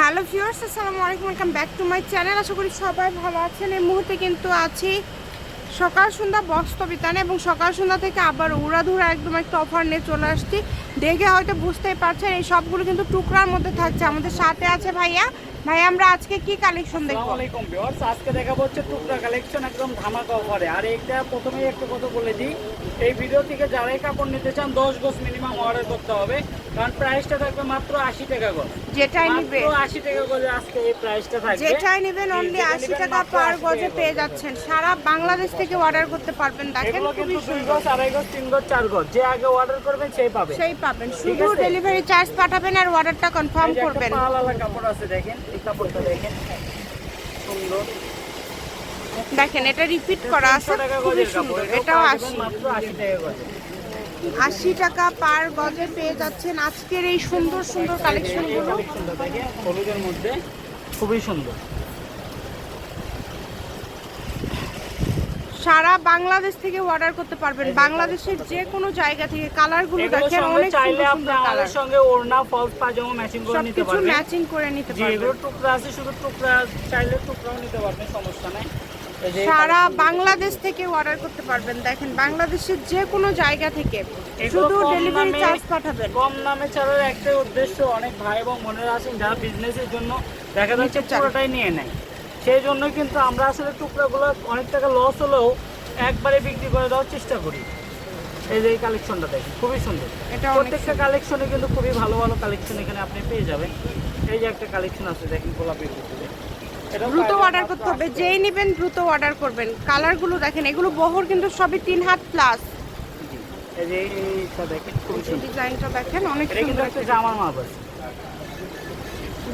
Hello viewers, আসসালামু আলাইকুম, welcome back to my channel. আশা করি সবাই ভালো আছেন। এই মুহূর্তে কিন্তু আছি সকাল সন্ধ্যা বস্তবিতানে এবং সকাল সন্ধ্যা থেকে আবার উড়াধুরা একদম একটা অফার নিয়ে চলে আসছি। দেখে হয়তো বুঝতেই পারছেন, এই সবগুলো কিন্তু টুকরার মধ্যে থাকছে। আমাদের সাথে আছে ভাইয়া ভাই আমরা আজকে কি কালেকশন দেখব? আলাইকুম ভিউয়ার্স আজকে দেখাবো হচ্ছে টুকরা কালেকশন একদম ধামাকা অফারে আর এইটা প্রথমেই একটা কথা বলে দিই এই ভিডিও থেকে যারাই কাপড় নিতে চান দশ গজ মিনিমাম অর্ডার করতে হবে কারণ প্রাইসটা থাকবে মাত্র আশি টাকা গজ। যেটাই নিবে। মাত্র আশি টাকা গজে আজকে এই প্রাইসটা থাকবে। যেটাই নেবেন অনলি যেটা আশি নিবেন টাকা পার গজে পেয়ে যাচ্ছেন। সারা বাংলাদেশ থেকে অর্ডার করতে পারবেন। দেখেন খুবই সুন্দর। গজ আড়াই গজ তিন গজ চার গজ যে আগে অর্ডার করবেন সেই পাবে সেই পাবেন। শুধু ডেলিভারি চার্জ পাঠাবেন আর অর্ডারটা কনফার্ম করবেন। পালালা কাপড় আছে দেখেন। কাপড়টা দেখেন। সুন্দর। দেখেন এটা রিপিট করা আছে খুবই সুন্দর। এটাও আশি। আশি টাকা পার গজে পেয়ে যাচ্ছেন আজকের এই সুন্দর সুন্দর কালেকশনগুলো হলুদের মধ্যে খুবই সুন্দর। সারা বাংলাদেশ থেকে অর্ডার করতে পারবেন। বাংলাদেশের যে কোনো জায়গা থেকে কালারগুলো দেখেন অনেক চাইলে সুন্দর কালার সঙ্গে ওড়না ফলস পাজামা ম্যাচিং করে নিতে সবকিছু পারবেন। ম্যাচিং করে নিতে পারবেন এগুলো টুকরা আছে শুধু টুকরা চাইলে টুকরাও নিতে পারবেন সমস্যা নাই। সারা বাংলাদেশ থেকে অর্ডার করতে পারবেন। দেখেন বাংলাদেশের যে কোনো জায়গা থেকে শুধু ডেলিভারি চার্জ পাঠাবেন। কম দামে ছাড়ার একটাই উদ্দেশ্য অনেক ভাই এবং বোনেরা আছেন যারা বিজনেসের জন্য দেখা যাচ্ছে পুরোটাই নিয়ে নেয়। সেই জন্য কিন্তু আমরা আসলে টুকরাগুলো অনেক টাকা লস হলেও একবারে বিক্রি করে দেওয়ার চেষ্টা করি। এই যে এই কালেকশনটা দেখেন খুবই সুন্দর। এটা প্রত্যেকটা কালেকশনে কিন্তু খুবই ভালো ভালো কালেকশন এখানে আপনি পেয়ে যাবেন। এই যে একটা কালেকশন আছে দেখেন গোলাপের ভিতরে। দ্রুত অর্ডার করতে হবে যেই নেবেন দ্রুত অর্ডার করবেন। কালারগুলো দেখেন এগুলো বহর কিন্তু সবই তিন হাত প্লাস এই যে এইটা দেখেন খুবই সুন্দর। ডিজাইনটা দেখেন অনেক কিন্তু সুন্দর একটা জামার মাপ আছে।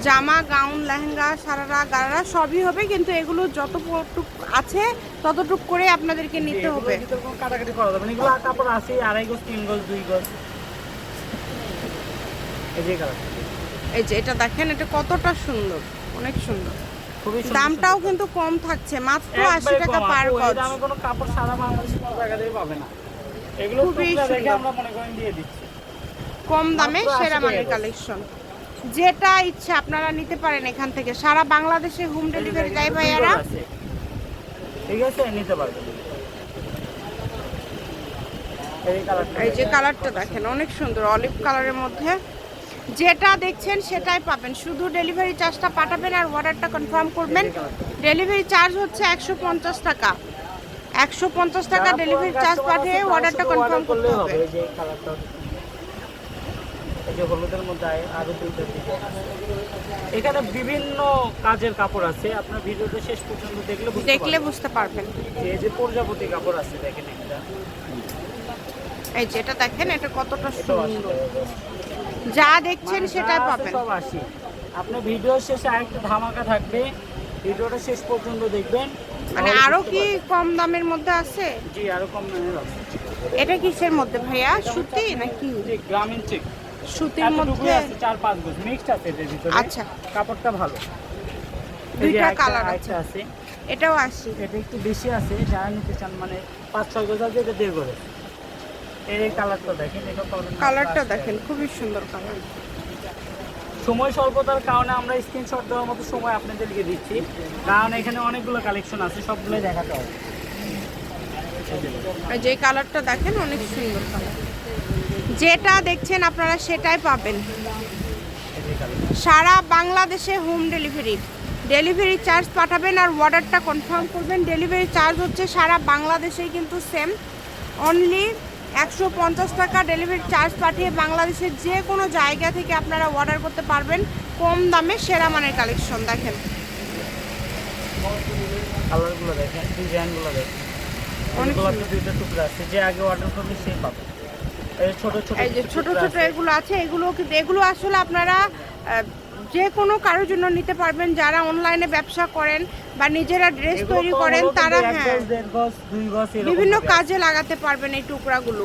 জামা গাউন লেহেঙ্গা সারারা গারারা সবই হবে কিন্তু এগুলো যতটুক আছে ততটুক করে আপনাদেরকে নিতে হবে। কাটাকাটি করা যাবে এগুলো কাপড় আছে আড়াই গজ তিন গজ দুই গজ। এই যে এটা দেখেন এটা কতটা সুন্দর অনেক সুন্দর। দামটাও কিন্তু কম থাকছে মাত্র আশি টাকা পার গজ। কোনো কাপড় সারা বাংলাদেশে কোনো জায়গা পাবে না। এগুলো খুবই টুকরা দেখে সুন্দর। আমরা মনে করেন দিয়ে দিচ্ছি। কম দামে সেরা মানের কালেকশন যেটা ইচ্ছা আপনারা নিতে পারেন এখান থেকে। সারা বাংলাদেশে হোম ডেলিভারি দেয় ভাইয়ারা। ঠিক আছে নিতে পারবেন। এই যে কালারটা দেখেন। অনেক সুন্দর অলিভ কালারের মধ্যে। যেটা দেখছেন সেটাই পাবেন। শুধু ডেলিভারি চার্জটা পাঠাবেন আর অর্ডারটা কনফার্ম করবেন। ডেলিভারি চার্জ হচ্ছে একশো পঞ্চাশ টাকা। একশো পঞ্চাশ টাকা ডেলিভারি চার্জ পাঠিয়ে অর্ডারটা কনফার্ম করতে হবে। এই যে হলুদের মধ্যে আয়- আরও দুইটা ডিজাইন আছে এখানে বিভিন্ন কাজের কাপড় আছে। আপনার ভিডিওটা শেষ পর্যন্ত দেখলে দেখলে বুঝতে পারবেন। এই যে প্রজাপতি কাপড় আছে দেখেন একটা। এই যে এটা দেখেন এটা কতটা সুন্দর। যা দেখছেন মানে সেটাই পাবেন। সব আসি। আপনি ভিডিও শেষে আরেকটা ধামাকা থাকবে। ভিডিওটা শেষ পর্যন্ত দেখবেন। মানে আরও কি কম দামের মধ্যে আছে? জি আরও কম দামের আছে। এটা কিসের মধ্যে ভাইয়া? সুতি নাকি? জি গ্রামীণ চেক। সুতির মধ্যে আছে চার পাঁচ গজ মিক্সড আছে এদের ভিতরে। আচ্ছা। কাপড়টা ভালো। দুইটা কালার আছে। আছে। এটাও আসি এটা একটু বেশি আছে যারা নিতে চান মানে পাঁচ ছয় গজ আছে এটা দেড় গজ। এর কালারটা দেখেন এটা কালারটা দেখেন খুবই সুন্দর কালার। সময় স্বল্পতার কারণে আমরা স্ক্রিনশট দেওয়ার মতো সময় আপনাদেরকে দিচ্ছি। কারণ এখানে অনেকগুলো কালেকশন আছে সবগুলোই দেখাতে হবে। যে কালারটা দেখেন অনেক সুন্দর কালার। যেটা দেখছেন আপনারা সেটাই পাবেন। সারা বাংলাদেশে হোম ডেলিভারি ডেলিভারি চার্জ পাঠাবেন আর অর্ডারটা কনফার্ম করবেন। ডেলিভারি চার্জ হচ্ছে সারা বাংলাদেশেই কিন্তু সেম অনলি একশো পঞ্চাশ টাকা ডেলিভারি চার্জ পাঠিয়ে বাংলাদেশের যে কোনো জায়গা থেকে আপনারা অর্ডার করতে পারবেন। কম দামে সেরা মানের কালেকশন দেখেন। কালারগুলো দেখেন ডিজাইনগুলো দেখেন। অনেক অনেকগুলো দুইটা টুকরা আছে যে আগে অর্ডার করবে সেই পাবে। এই যে ছোট ছোট। এগুলো আছে এগুলো কিন্তু এগুলো আসলে আপনারা যে কোনো কারোর জন্য নিতে পারবেন। যারা অনলাইনে ব্যবসা করেন বা নিজেরা ড্রেস তৈরি করেন তারা হ্যাঁ বিভিন্ন কাজে লাগাতে পারবেন এই টুকরাগুলো।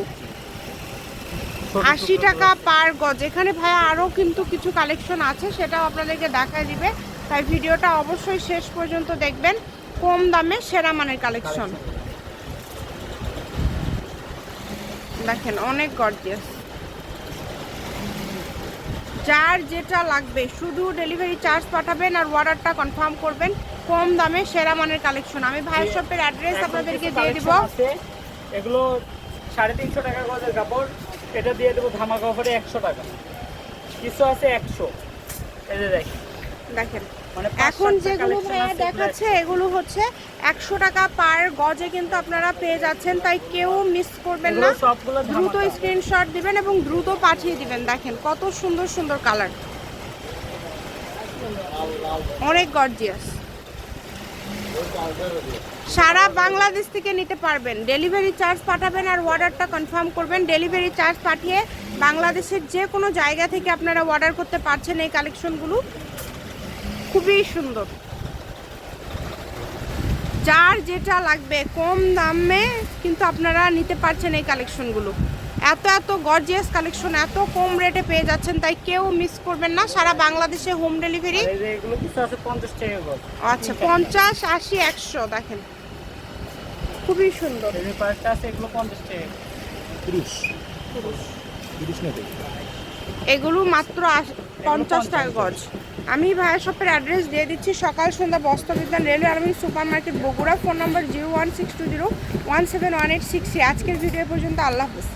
আশি টাকা পার গজ। এখানে ভাই আরও কিন্তু কিছু কালেকশন আছে সেটাও আপনাদেরকে দেখা দিবে। তাই ভিডিওটা অবশ্যই শেষ পর্যন্ত দেখবেন। কম দামে সেরা মানের কালেকশন দেখেন অনেক গর্জিয়াস যার যেটা লাগবে শুধু ডেলিভারি চার্জ পাঠাবেন আর অর্ডারটা কনফার্ম করবেন কম দামে সেরা মানের কালেকশন আমি ভাইয়ের শপের অ্যাড্রেস আপনাদেরকে দিয়ে দিব। এগুলো সাড়ে তিনশো টাকা গজের কাপড় এটা দিয়ে দেবো ধামাকা অফারে একশো টাকা। কিছু আছে একশো। এই যে দেখেন। দেখেন এখন সাতটা যেগুলো ভাইয়া দেখাচ্ছে এগুলো হচ্ছে একশো টাকা পার গজে কিন্তু আপনারা পেয়ে যাচ্ছেন তাই কেউ মিস করবেন না। দ্রুত স্ক্রিনশট দিবেন এবং দ্রুত পাঠিয়ে দিবেন দেখেন কত সুন্দর সুন্দর কালার অনেক গর্জিয়াস সারা বাংলাদেশ থেকে নিতে পারবেন। ডেলিভারি চার্জ পাঠাবেন আর অর্ডারটা কনফার্ম করবেন। ডেলিভারি চার্জ পাঠিয়ে বাংলাদেশের যে কোনো জায়গা থেকে আপনারা অর্ডার করতে পারছেন এই কালেকশনগুলো খুবই সুন্দর। যার যেটা লাগবে কম দামে কিন্তু আপনারা নিতে পারছেন এই কালেকশনগুলো। এত এত গর্জিয়াস কালেকশন এত কম রেটে পেয়ে যাচ্ছেন তাই কেউ মিস করবেন না। সারা বাংলাদেশে হোম ডেলিভারি আর এই যে এগুলো কিছু আছে পঞ্চাশ টাকা আচ্ছা পঞ্চাশ আশি একশো দেখেন। খুবই সুন্দর। এগুলো মাত্র আশ- পঞ্চাশ টাকা গজ। আমি ভাইয়া শপের অ্যাড্রেস দিয়ে দিচ্ছি, সকাল, সন্ধ্যা বস্ত্রবিদ্যান railway army super market Bogura. Phone number zero one six two zero one seven one eight six আজকের ভিডিও পর্যন্ত আল্লাহ হাফেজ।